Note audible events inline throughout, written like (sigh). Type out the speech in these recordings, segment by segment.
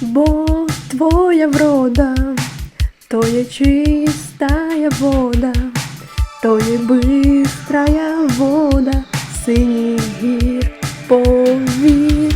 бо твоя врода, то є чистая вода, то є бистрая вода, синіх гір повір.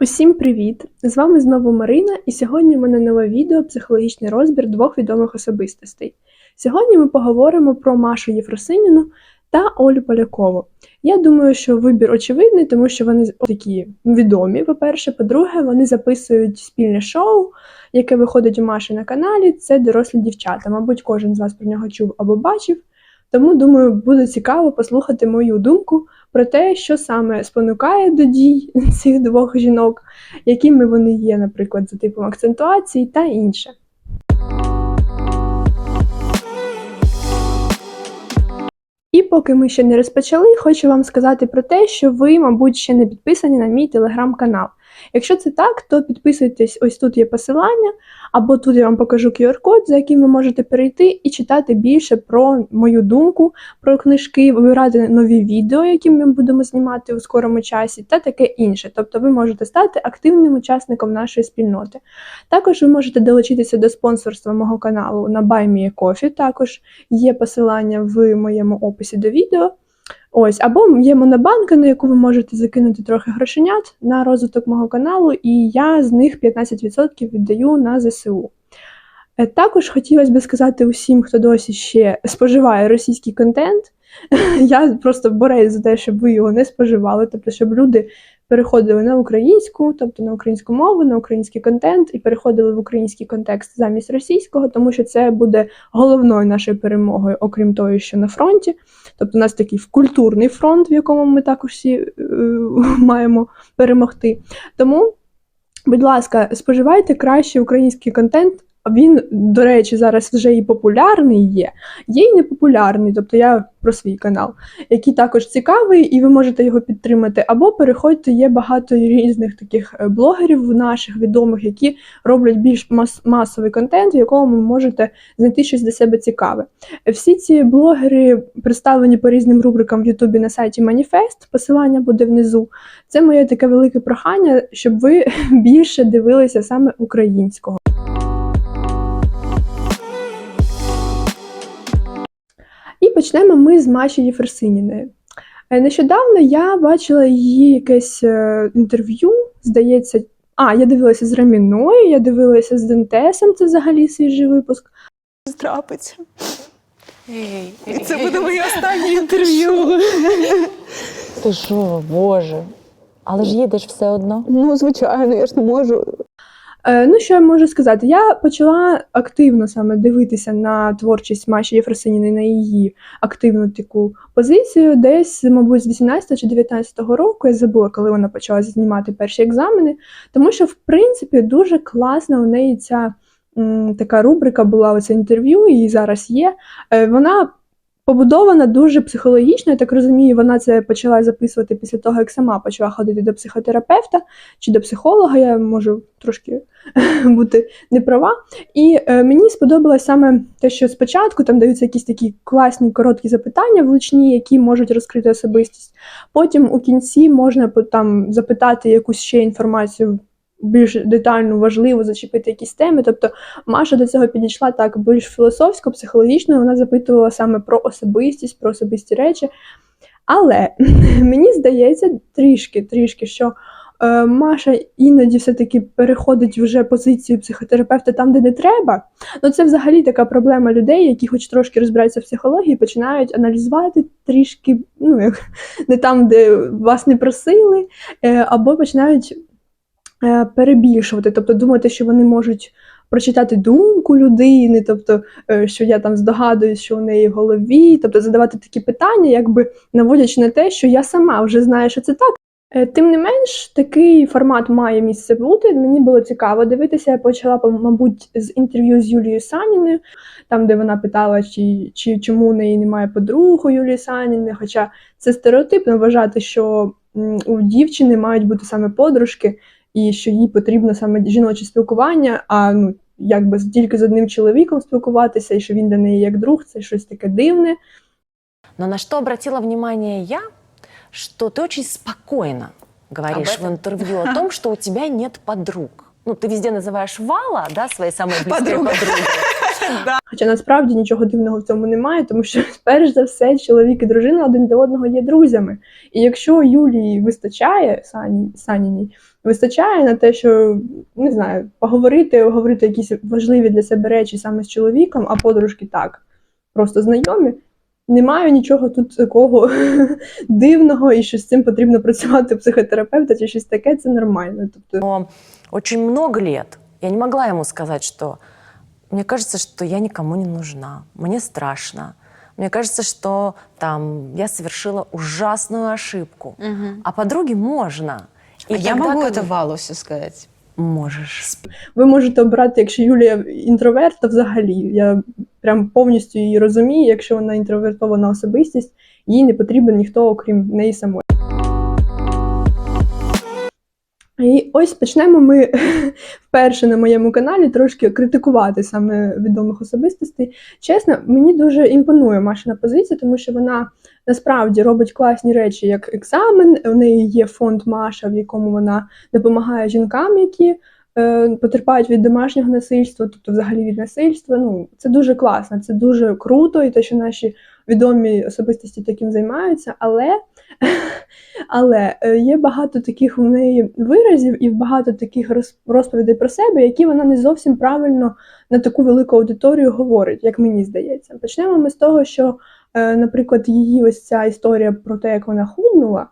Усім привіт! З вами знову Марина, і сьогодні у мене нове відео психологічний розбір двох відомих особистостей. Сьогодні ми поговоримо про Машу Єфросиніну та Олю Полякову. Я думаю, що вибір очевидний, тому що вони такі відомі. По-перше, по-друге, вони записують спільне шоу, яке виходить у Маші на каналі. Це дорослі дівчата. Мабуть, кожен з вас про нього чув або бачив. Тому думаю, буде цікаво послухати мою думку про те, що саме спонукає до дій (laughs) цих двох жінок, якими вони є, наприклад, за типом акцентуації та інше. Поки ми ще не розпочали, хочу вам сказати про те, що ви, мабуть, ще не підписані на мій телеграм-канал. Якщо це так, то підписуйтесь, ось тут є посилання, або тут я вам покажу QR-код, за яким ви можете перейти і читати більше про мою думку про книжки, вибирати нові відео, які ми будемо знімати у скорому часі, та таке інше. Тобто ви можете стати активним учасником нашої спільноти. Також ви можете долучитися до спонсорства мого каналу на BuyMeACoffee, також є посилання в моєму описі до відео. Ось, або є монобанка, на яку ви можете закинути трохи грошенят на розвиток мого каналу, і я з них 15% віддаю на ЗСУ. Е, Також хотілося б сказати усім, хто досі ще споживає російський контент. (laughs) Я просто борюсь за те, щоб ви його не споживали, тобто, щоб люди переходили на українську, тобто на українську мову, на український контент і переходили в український контекст замість російського, тому що це буде головною нашою перемогою, окрім того, що на фронті. Тобто, у нас такий культурний фронт, в якому ми також всі е, (laughs) маємо перемогти. Тому, будь ласка, споживайте краще український контент. Він, до речі, зараз вже і популярний є, є і непопулярний, тобто я про свій канал, який також цікавий, і ви можете його підтримати. Або переходьте, є багато різних таких е, блогерів наших відомих, які роблять більш мас- масовий контент, в якому ви можете знайти щось для себе цікаве. Всі ці блогери представлені по різним рубрикам в Ютубі на сайті Маніфест. Посилання буде внизу. Це моє таке велике прохання, щоб ви (laughs) більше дивилися саме українського. І почнемо ми з Маші Єфросиніною. Е, Нещодавно я бачила її якесь е, інтерв'ю, здається. А, я дивилася з Раміною, я дивилася з Дентесом, це взагалі свіжий випуск. І це буде моє останнє інтерв'ю. Ти що, Боже? Але ж їдеш все одно. Ну, звичайно, я ж не можу. Е, ну, що я можу сказати? Я почала активно саме дивитися на творчість Маші Єфросиніної, на її активну таку позицію. Десь, мабуть, з 18 чи 19 року я забула, коли вона почала знімати перші екзамени, тому що, в принципі, дуже класна у неї ця така рубрика була оце інтерв'ю, і зараз є. Е, вона побудована дуже психологічно. Я так розумію, вона це почала записувати після того, як сама почала ходити до психотерапевта чи до психолога. Я можу трошки (laughs) бути не права. І е, мені сподобалось саме те, що спочатку там даються якісь такі класні короткі запитання влучні, які можуть розкрити особистість. Потім у кінці можна там запитати якусь ще інформацію. Більш детально важливо зачепити якісь теми. Тобто Маша до цього підійшла так більш філософсько, психологічно. Вона запитувала саме про особистість, про особисті речі. Але (laughs) мені здається трішки, трішки, що е, Маша іноді все-таки переходить вже позицію психотерапевта там, де не треба. Ну це взагалі така проблема людей, які хоч трошки розбираються в психології, починають аналізувати трішки, ну як (laughs) не там, де вас не просили, е, або починають перебільшувати, тобто думати, що вони можуть. Прочитати думку людини, тобто, е, що я там здогадуюсь, що у неї в голові, тобто задавати такі питання, якби наводячи на те, що я сама вже знаю, що це так. Е, Тим не менш, такий формат має місце бути. Мені було цікаво дивитися. Я почала, мабуть, з інтерв'ю з Юлією Саніною, там, де вона питала, чи, чи чому у неї немає подруг Юлії Саніни. Хоча це стереотипно вважати, що у дівчини мають бути саме подружки, і що їй потрібно саме жіноче спілкування, а ну якби з- тільки з одним чоловіком спілкуватися, і що він для неї як друг, це щось таке дивне. Но на что обратила внимание я, что ты очень спокойно говоришь Об этом? в интервью о том, что у тебя нет подруг. ну, ты везде называешь Вала, да, своей самой близкой Подруга. подругой. Хоча насправді нічого дивного в цьому немає, тому що (laughs) перш за все чоловік і дружина один для одного є друзями. І якщо Юлії вистачає Сані, Саніній, вистачає на те, що не знаю, поговорити, говорити якісь важливі для себе речі саме з чоловіком, а подружки так, просто знайомі. Немає нічого тут такого (laughs) дивного, і що з цим потрібно працювати психотерапевта чи щось таке, це нормально. Тобто Но очень много лет я не могла ему сказать, что мне кажется, что я никому не нужна, мне страшно. Мне кажется, что там я совершила ужасную ошибку. А подруге можно. И А я могу как это бы- Валу все сказать. Можешь. ви можете обрати, якщо Юлія інтроверт, то взагалі я прям повністю її розумію. Якщо вона інтровертована особистість, їй не потрібен ніхто, окрім неї самої. І ось почнемо ми (laughs) вперше на моєму каналі трошки критикувати саме відомих особистостей. Чесно, мені дуже імпонує Машина позиція, тому що вона насправді робить класні речі, як екзамен. У неї є фонд Маша, в якому вона допомагає жінкам, які е, потерпають від домашнього насильства, тобто взагалі від насильства. Ну, це дуже класно, це дуже круто, і те, що наші відомі особистості таким займаються, але, (laughs) але е, є багато таких у неї виразів і багато таких розповідей про себе, які вона не зовсім правильно на таку велику аудиторію говорить, як мені здається. Почнемо ми з того, що, е, наприклад, її ось ця історія про те, як вона худнула.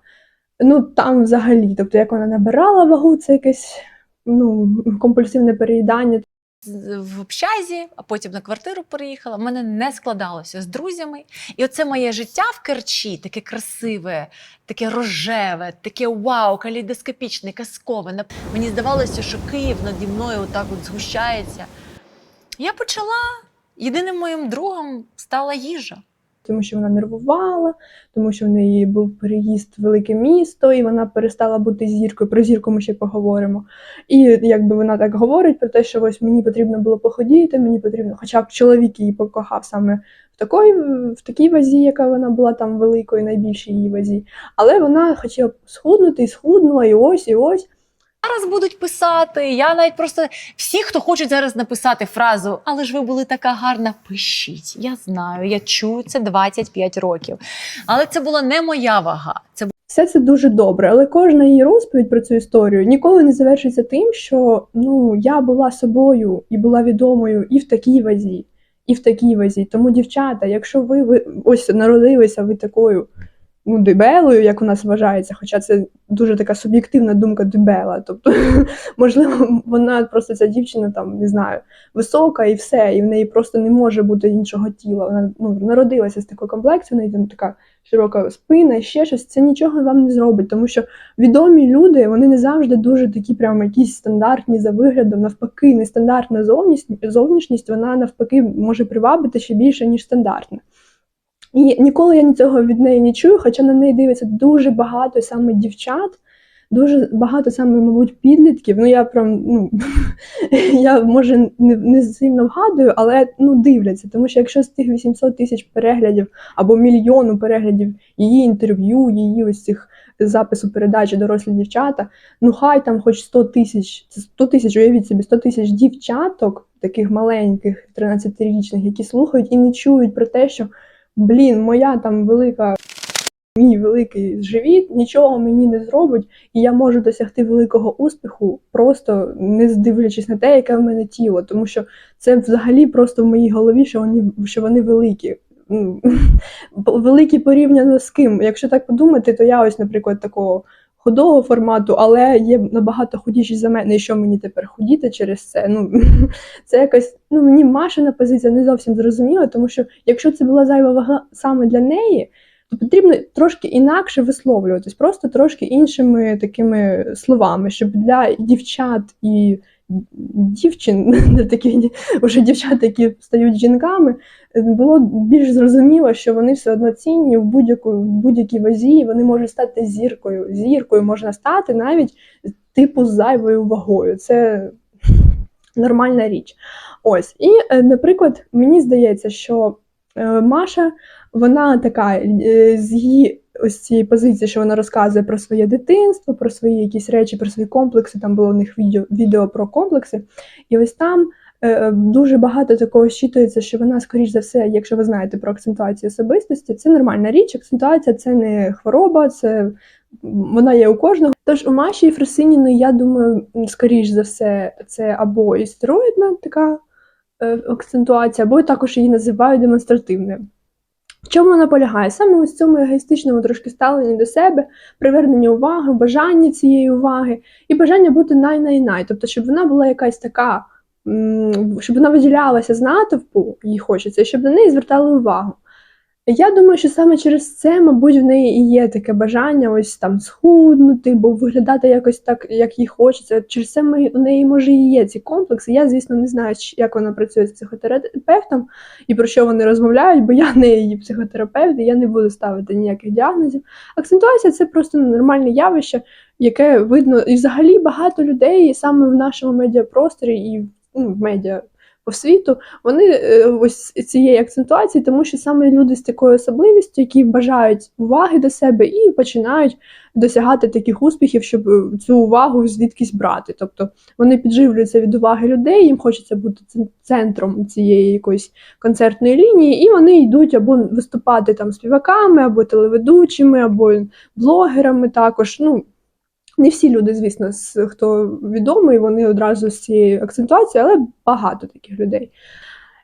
Ну там взагалі, тобто як вона набирала вагу, це якесь ну, компульсивне переїдання. В общазі, а потім на квартиру переїхала. В мене не складалося з друзями. І оце моє життя в Керчі, таке красиве, таке рожеве, таке вау, калейдоскопічне, казкове. Мені здавалося, що Київ наді мною отак от згущається. Я почала. Єдиним моїм другом стала їжа. Тому що вона нервувала, тому що в неї був переїзд в велике місто, і вона перестала бути зіркою. Про зірку ми ще поговоримо. І якби вона так говорить про те, що ось мені потрібно було походіти, мені потрібно, хоча б чоловік її покохав саме в такій, в такій вазі, яка вона була там великою, найбільшій її вазі. Але вона хотіла схуднути і схуднула, і ось, і ось. Зараз будуть писати. Я навіть просто всі, хто хочуть зараз написати фразу, але ж ви були така гарна, пишіть. Я знаю, я чую це 25 років. Але це була не моя вага. Це Все це дуже добре, але кожна її розповідь про цю історію ніколи не завершиться тим, що ну я була собою і була відомою і в такій вазі, і в такій вазі. Тому, дівчата, якщо ви, ви ось народилися ви такою ну, дебелою, як у нас вважається, хоча це дуже така суб'єктивна думка дебела. Тобто, (laughs) можливо, вона просто ця дівчина там не знаю, висока і все, і в неї просто не може бути іншого тіла. Вона ну, народилася з такою комплекцією, в неї там така широка спина, ще щось, це нічого вам не зробить, тому що відомі люди вони не завжди дуже такі, прямо якісь стандартні за виглядом. Навпаки, нестандартна зовнішність, зовнішність вона навпаки може привабити ще більше, ніж стандартна. І ніколи я нічого від неї не чую, хоча на неї дивиться дуже багато саме дівчат, дуже багато саме, мабуть, підлітків. Ну я прям ну (laughs) я може не, не сильно вгадую, але ну дивляться, тому що якщо з тих 800 тисяч переглядів або мільйону переглядів її інтерв'ю, її ось цих запису передачі дорослі дівчата, ну хай там хоч 100 тисяч, це 100 тисяч, уявіть собі, 100 тисяч дівчаток, таких маленьких, 13-річних, які слухають і не чують про те, що блін, моя там велика. Мій великий живіт нічого мені не зробить, і я можу досягти великого успіху, просто не здивлячись на те, яке в мене тіло, тому що це взагалі просто в моїй голові, що вони, що вони великі. Ну, (laughs) великі порівняно з ким. Якщо так подумати, то я ось, наприклад, такого худого формату, але є набагато худіші за мене. І що мені тепер худіти через це? Ну (laughs) це якась ну мені Машина позиція не зовсім зрозуміла, тому що якщо це була зайва вага саме для неї. То потрібно трошки інакше висловлюватись, просто трошки іншими такими словами, щоб для дівчат і дівчин, (laughs) такі вже дівчат, які стають жінками, було більш зрозуміло, що вони все одно цінні в будь-якій вазі, і вони можуть стати зіркою. Зіркою можна стати навіть типу зайвою вагою. Це (laughs) нормальна річ. Ось, і, е, наприклад, мені здається, що е, Маша вона така е, з її ось цієї позиції, що вона розказує про своє дитинство, про свої якісь речі, про свої комплекси. Там було у них відео, відео про комплекси. І ось там е, дуже багато такого щитується, що вона, скоріш за все, якщо ви знаєте про акцентуацію особистості, це нормальна річ. Акцентуація це не хвороба, це вона є у кожного. Тож у Маші Єфросиніної, я думаю, скоріш за все, це або істероїдна така е, акцентуація, або також її називають демонстративною. В чому вона полягає? Саме ось цьому егоїстичному трошки ставленні до себе, привернення уваги, бажання цієї уваги і бажання бути най-най-най. Тобто, щоб вона була якась така, щоб вона виділялася з натовпу, їй хочеться, щоб на неї звертали увагу. Я думаю, що саме через це, мабуть, в неї і є таке бажання ось там схуднути, бо виглядати якось так, як їй хочеться. Через це ми, у неї може і є ці комплекси. Я, звісно, не знаю, як вона працює з психотерапевтом і про що вони розмовляють, бо я не її психотерапевт, і я не буду ставити ніяких діагнозів. Акцентуація це просто нормальне явище, яке видно, і взагалі багато людей саме в нашому медіапросторі і ну, в медіа по світу, вони е, ось цієї акцентуації, тому що саме люди з такою особливістю, які бажають уваги до себе і починають досягати таких успіхів, щоб е, цю увагу звідкись брати. Тобто вони підживлюються від уваги людей, їм хочеться бути центром цієї якоїсь концертної лінії, і вони йдуть або виступати там співаками, або телеведучими, або блогерами також. Ну, не всі люди, звісно, хто відомий, вони одразу з цією акцентуацією, але багато таких людей.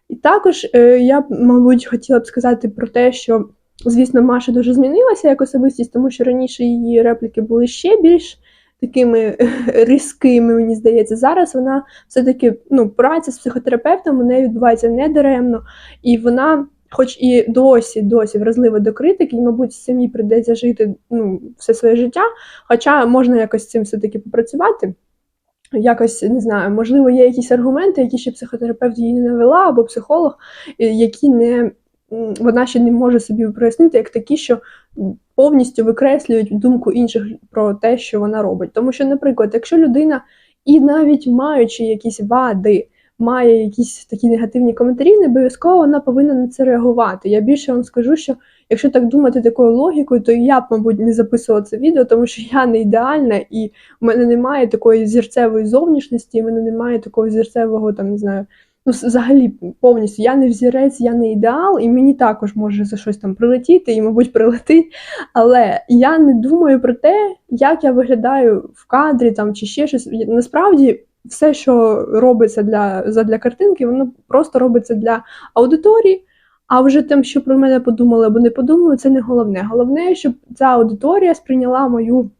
І також е, я мабуть, хотіла б сказати про те, що, звісно, Маша дуже змінилася як особистість, тому що раніше її репліки були ще більш такими (laughs) різкими, мені здається. Зараз вона все-таки ну, праця з психотерапевтом у неї відбувається недаремно, і вона. Хоч і досі, досі вразлива до критики, і, мабуть, їй прийдеться жити ну, все своє життя. Хоча можна якось з цим все-таки попрацювати. Якось не знаю, можливо, є якісь аргументи, які ще психотерапевт їй не навела, або психолог, які не вона ще не може собі прояснити, як такі, що повністю викреслюють думку інших про те, що вона робить. Тому що, наприклад, якщо людина, і навіть маючи якісь вади, має якісь такі негативні коментарі, не обов'язково вона повинна на це реагувати. Я більше вам скажу, що якщо так думати такою логікою, то я б, мабуть, не записувала це відео, тому що я не ідеальна, і в мене немає такої зірцевої зовнішності, в мене немає такого зірцевого, там не знаю. Ну, взагалі, повністю я не взірець, я не ідеал, і мені також може за щось там прилетіти, і, мабуть, прилетить. Але я не думаю про те, як я виглядаю в кадрі там чи ще щось. Насправді, все, що робиться для, задля картинки, воно просто робиться для аудиторії. А вже тим, що про мене подумали або не подумали, це не головне. Головне, щоб ця аудиторія сприйняла мою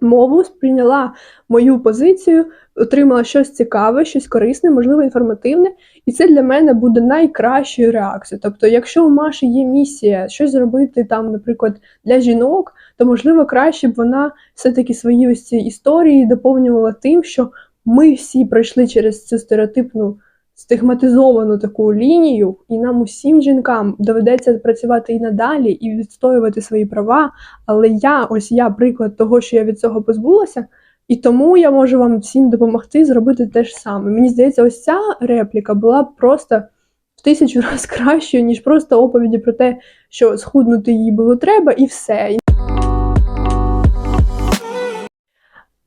мову, сприйняла мою позицію, отримала щось цікаве, щось корисне, можливо, інформативне, і це для мене буде найкращою реакцією. Тобто, якщо у Маші є місія щось зробити там, наприклад, для жінок, то можливо краще б вона все-таки свої ось ці історії доповнювала тим, що ми всі пройшли через цю стереотипну стигматизовану таку лінію, і нам усім жінкам доведеться працювати і надалі, і відстоювати свої права. Але я, ось я приклад того, що я від цього позбулася, і тому я можу вам всім допомогти зробити те ж саме. Мені здається, ось ця репліка була просто в тисячу (laughs) разів кращою, ніж просто оповіді про те, що схуднути їй було треба, і все.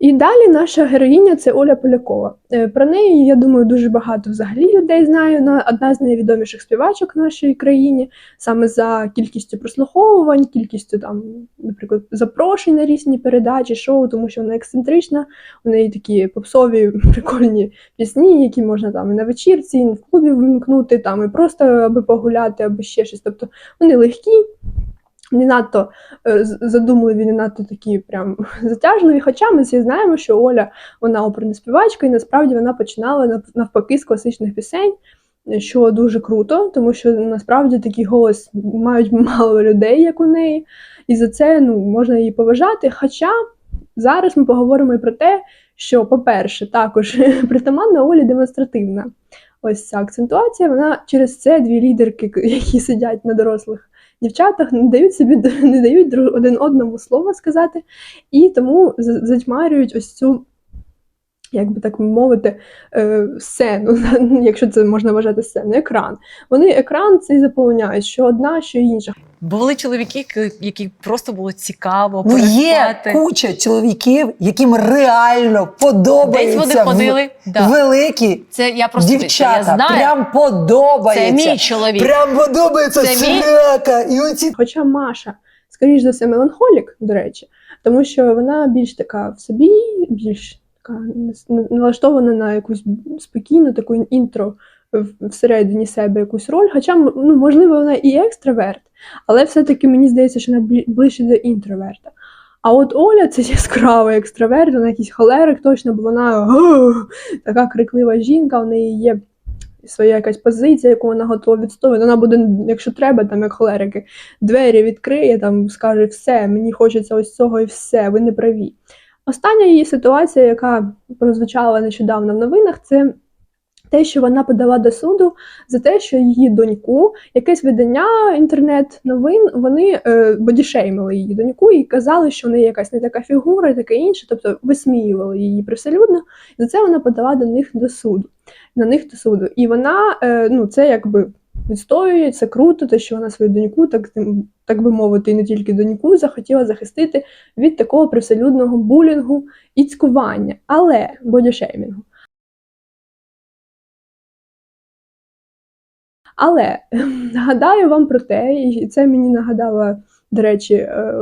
І далі наша героїня це Оля Полякова. Е, Про неї, я думаю, дуже багато взагалі людей знає. Вона одна з найвідоміших співачок в нашій країні, саме за кількістю прослуховувань, кількістю там, наприклад, запрошень на різні передачі, шоу, тому що вона ексцентрична, у неї такі попсові прикольні пісні, які можна там і на вечірці, і в клубі вимкнути, там і просто аби погуляти, або ще щось. Тобто вони легкі. Не надто е, задумливі, не надто такі прям (laughs) затяжливі. Хоча ми всі знаємо, що Оля вона оперна співачка, і насправді вона починала навпаки з класичних пісень, що дуже круто, тому що насправді такий голос мають (laughs) мало людей, як у неї, і за це ну, можна її поважати. Хоча зараз ми поговоримо і про те, що, по-перше, також (laughs) притаманна Олі демонстративна. Ось ця акцентуація, вона через це дві лідерки, які сидять на дорослих дівчатах, не дають собі не дають один одному слова сказати, і тому за- затьмарюють ось цю як би так мовити, е, сцену, (laughs) якщо це можна вважати сценою, екран. Вони екран цей заповняють, що одна, що інша. Були чоловіки, які- просто було цікаво Ну, є куча чоловіків, яким реально подобається Десь вони ходили. Да. великі Це я просто дівчата. я знаю. Прям це подобається. мій чоловік. Прям подобається Це мій- І оці Хоча Маша, скоріш за все, меланхолік, до речі, тому що вона більш така в собі, більш така налаштована на якусь спокійну таку інтро всередині себе якусь роль. Хоча, ну, можливо, вона і екстраверт, але все-таки мені здається, що вона ближче до інтроверта. А от Оля це яскравий екстраверт, вона якийсь холерик точно, бо вона така криклива жінка, в неї є своя якась позиція, яку вона готова відстоювати. Вона буде, якщо треба, там як холерики, двері відкриє, там скаже все, мені хочеться ось цього і все, ви не праві. Остання її ситуація, яка прозвучала нещодавно в новинах, це те, що вона подала до суду за те, що її доньку, якесь видання інтернет-новин, вони е, бодішеймили її доньку і казали, що в неї якась не така фігура і таке інше, тобто висміювали її привселюдно. За це вона подала до них до суду. На них до суду. І вона, е, ну, це якби відстоює, це круто, те, що вона свою доньку, так, так би мовити, і не тільки доньку, захотіла захистити від такого привселюдного булінгу і цькування, але бодішеймінгу. Але (laughs) нагадаю вам про те, і це мені нагадала, до речі, е,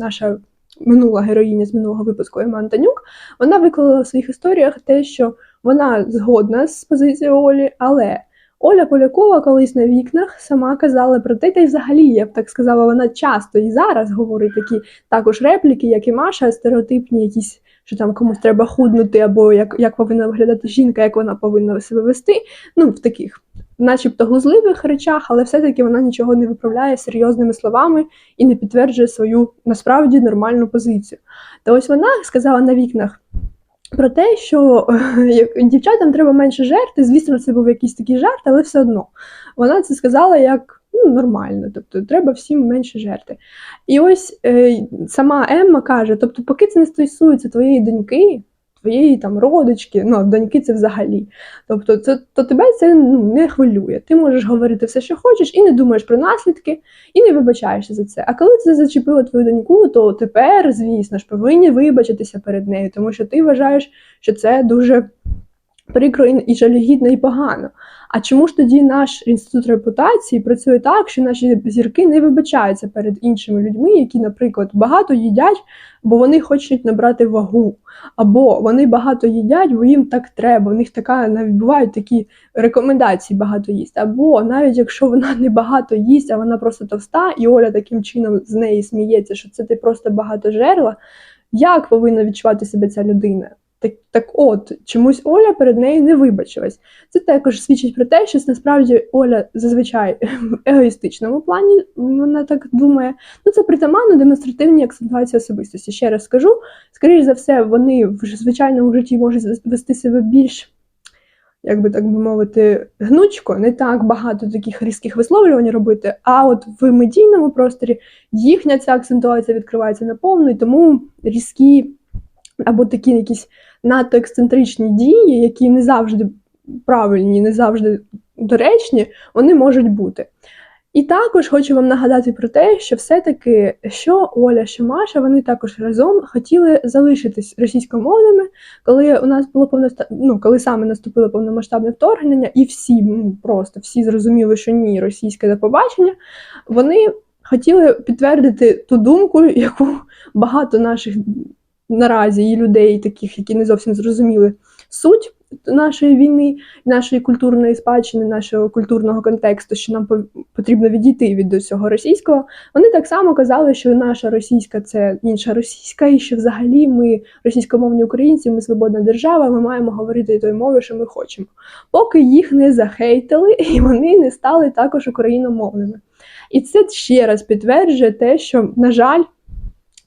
наша минула героїня з минулого випуску Ема Антонюк. Вона виклала в своїх історіях те, що вона згодна з позицією Олі, але Оля Полякова колись на вікнах сама казала про те, та й взагалі, я б так сказала, вона часто і зараз говорить такі також репліки, як і Маша, стереотипні, якісь, що там комусь треба худнути, або як, як повинна виглядати жінка, як вона повинна себе вести. Ну, в таких, начебто, глузливих речах, але все-таки вона нічого не виправляє серйозними словами і не підтверджує свою насправді нормальну позицію. Та ось вона сказала на вікнах. Про те, що (laughs) дівчатам треба менше жерти, звісно, це був якийсь такий жарт, але все одно. Вона це сказала як ну, нормально, тобто треба всім менше жерти. І ось е, сама Емма каже: тобто, поки це не стосується твоєї доньки, твоєї там родички, ну, доньки це взагалі. Тобто, це, то тебе це ну, не хвилює. Ти можеш говорити все, що хочеш, і не думаєш про наслідки, і не вибачаєшся за це. А коли це зачепило твою доньку, то тепер, звісно ж, повинні вибачитися перед нею, тому що ти вважаєш, що це дуже прикро і жалюгідно і погано. А чому ж тоді наш інститут репутації працює так, що наші зірки не вибачаються перед іншими людьми, які, наприклад, багато їдять, бо вони хочуть набрати вагу, або вони багато їдять, бо їм так треба. У них така навіть бувають такі рекомендації багато їсти. Або навіть якщо вона не багато їсть, а вона просто товста, і Оля таким чином з неї сміється, що це ти просто багато жерла. Як повинна відчувати себе ця людина? Так, так от, чомусь Оля перед нею не вибачилась. Це також свідчить про те, що насправді Оля зазвичай в егоїстичному плані вона так думає. Ну це притаманно демонстративні акцентуації особистості. Ще раз скажу, скоріш за все, вони в звичайному житті можуть вести себе більш, як би так би мовити, гнучко, не так багато таких різких висловлювань робити. А от в медійному просторі їхня ця акцентуація відкривається наповну, і тому різкі або такі якісь надто ексцентричні дії, які не завжди правильні, не завжди доречні, вони можуть бути. І також хочу вам нагадати про те, що все-таки що Оля, що Маша, вони також разом хотіли залишитись російськомовними, коли у нас було повноста... ну, коли саме наступило повномасштабне вторгнення, і всі ну, просто всі зрозуміли, що ні, російське до побачення, вони хотіли підтвердити ту думку, яку багато наших наразі і людей, таких, які не зовсім зрозуміли суть нашої війни, нашої культурної спадщини, нашого культурного контексту, що нам по- потрібно відійти від до цього російського. Вони так само казали, що наша російська це інша російська, і що взагалі ми російськомовні українці, ми свободна держава, ми маємо говорити тою мовою, що ми хочемо. Поки їх не захейтили, і вони не стали також україномовними. І це ще раз підтверджує те, що, на жаль,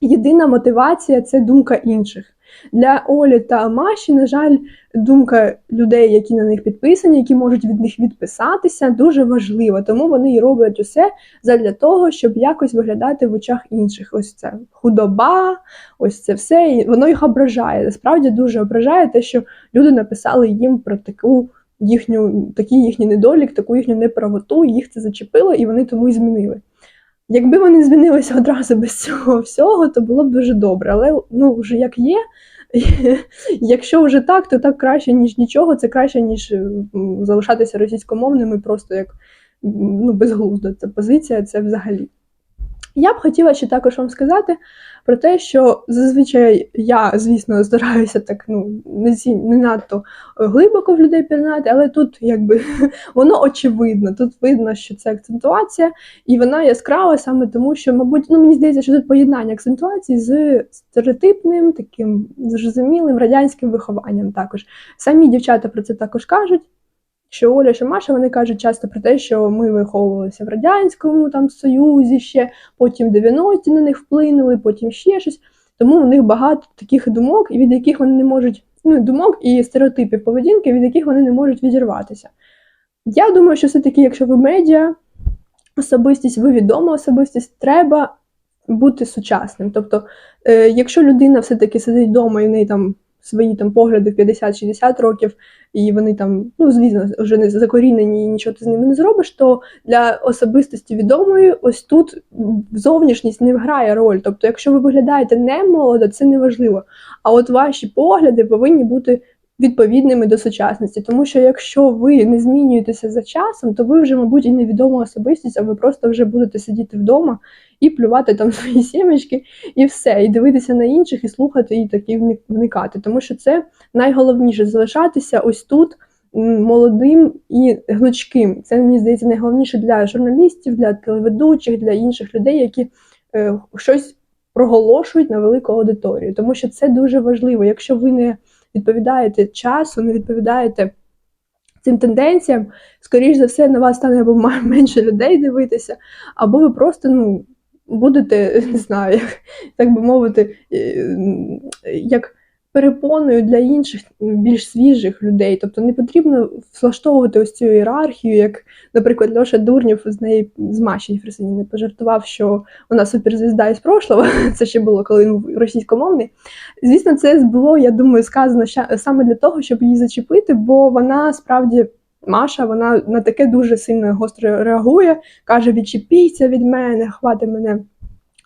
єдина мотивація це думка інших. Для Олі та Маші, на жаль, думка людей, які на них підписані, які можуть від них відписатися, дуже важлива. Тому вони і роблять усе задля того, щоб якось виглядати в очах інших. Ось це худоба, ось це все. І воно їх ображає. Насправді дуже ображає те, що люди написали їм про таку їхню, такий їхній недолік, таку їхню неправоту, їх це зачепило, і вони тому і змінили. Якби вони змінилися одразу без цього всього, то було б дуже добре. Але ну вже як є. (laughs) Якщо вже так, то так краще, ніж нічого. Це краще, ніж залишатися російськомовними, просто як ну, безглузда. Ця позиція, це взагалі. Я б хотіла ще також вам сказати про те, що зазвичай я, звісно, стараюся так ну, не, ці- не надто глибоко в людей пірнати, але тут якби (laughs) воно очевидно. Тут видно, що це акцентуація, і вона яскрава саме тому, що, мабуть, ну мені здається, що тут поєднання акцентуації з стереотипним, таким зрозумілим радянським вихованням. Також самі дівчата про це також кажуть. Що Оля, що Маша, вони кажуть часто про те, що ми виховувалися в радянському там союзі ще, потім 90-ті на них вплинули, потім ще щось. Тому у них багато таких думок, від яких вони не можуть, ну думок і стереотипів поведінки, від яких вони не можуть відірватися. Я думаю, що все-таки, якщо ви медіа, особистість, ви відома особистість, треба бути сучасним. Тобто, е, якщо людина все-таки сидить вдома і в неї там свої там погляди в 50-60 років, і вони там, ну звісно, вже не закорінені і нічого ти з ними не зробиш, то для особистості відомої ось тут зовнішність не грає роль. Тобто, якщо ви виглядаєте не молодо, це не важливо. А от ваші погляди повинні бути відповідними до сучасності. Тому що якщо ви не змінюєтеся за часом, то ви вже, мабуть, і невідома особистість, а ви просто вже будете сидіти вдома і плювати там (laughs) свої сімечки, і все, і дивитися на інших, і слухати, і вник- вникати. Тому що це найголовніше залишатися ось тут. Молодим і гнучким. Це мені здається найголовніше для журналістів, для телеведучих, для інших людей, які е, щось проголошують на велику аудиторію. Тому що це дуже важливо. Якщо ви не відповідаєте часу, не відповідаєте цим тенденціям, скоріш за все, на вас стане або (laughs) менше людей дивитися, або ви просто ну, будете, (laughs) не знаю, так би мовити, е, як перепоною для інших більш свіжих людей. Тобто не потрібно влаштовувати ось цю ієрархію, як, наприклад, Льоша Дурнєв з неї з Маші Єфросиніни пожартував, що вона суперзвізда із прошлого. (laughs) Це ще було, коли він був російськомовний. Звісно, це було, я думаю, сказано саме для того, щоб її зачепити, бо вона справді. Маша, вона на таке дуже сильно і гостро реагує, каже: відчепіться від мене, хвати мене,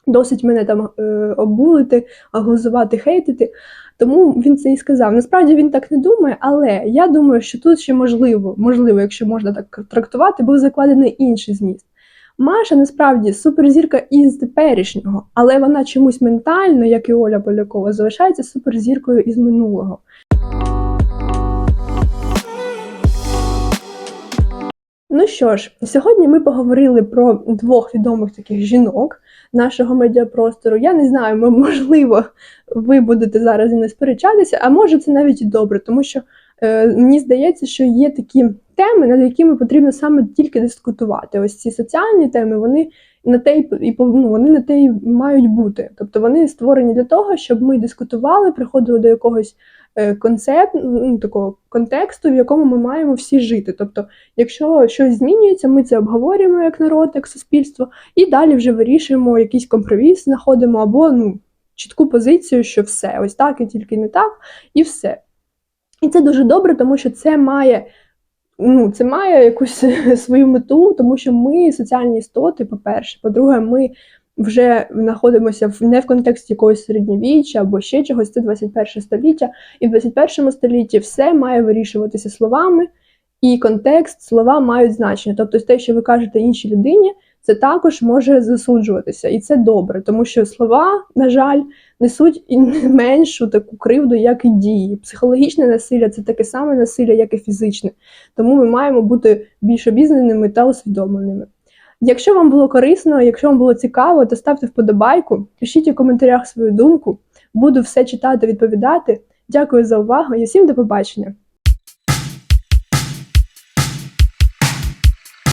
досить мене там е, обулити, глузувати, хейтити. Тому він це і сказав. Насправді він так не думає, але я думаю, що тут ще можливо, можливо, якщо можна так трактувати, був закладений інший зміст. Маша насправді суперзірка із теперішнього, але вона чомусь ментально, як і Оля Полякова, залишається суперзіркою із минулого. Ну що ж, сьогодні ми поговорили про двох відомих таких жінок нашого медіапростору. Я не знаю, можливо, ви будете зараз зі мною сперечатися, а може це навіть і добре, тому що е, мені здається, що є такі теми, над якими потрібно саме тільки дискутувати. Ось ці соціальні теми, вони на те і ну, вони на те й мають бути. Тобто вони створені для того, щоб ми дискутували, приходили до якогось концепт, ну, такого контексту, в якому ми маємо всі жити. Тобто, якщо щось змінюється, ми це обговорюємо як народ, як суспільство, і далі вже вирішуємо якийсь компроміс, знаходимо або ну, чітку позицію, що все, ось так і тільки не так, і все. І це дуже добре, тому що це має. Ну, це має якусь (laughs) свою мету, тому що ми соціальні істоти, по-перше. По-друге, ми вже знаходимося в не в контексті якогось середньовіччя або ще чогось, це 21 століття. І в 21 столітті все має вирішуватися словами, і контекст, слова мають значення. Тобто, те, що ви кажете іншій людині, це також може засуджуватися, і це добре, тому що слова, на жаль, несуть і не меншу таку кривду, як і дії. Психологічне насилля це таке саме насилля, як і фізичне. Тому ми маємо бути більш обізнаними та усвідомленими. Якщо вам було корисно, якщо вам було цікаво, то ставте вподобайку, пишіть у коментарях свою думку. Буду все читати, відповідати. Дякую за увагу і всім до побачення!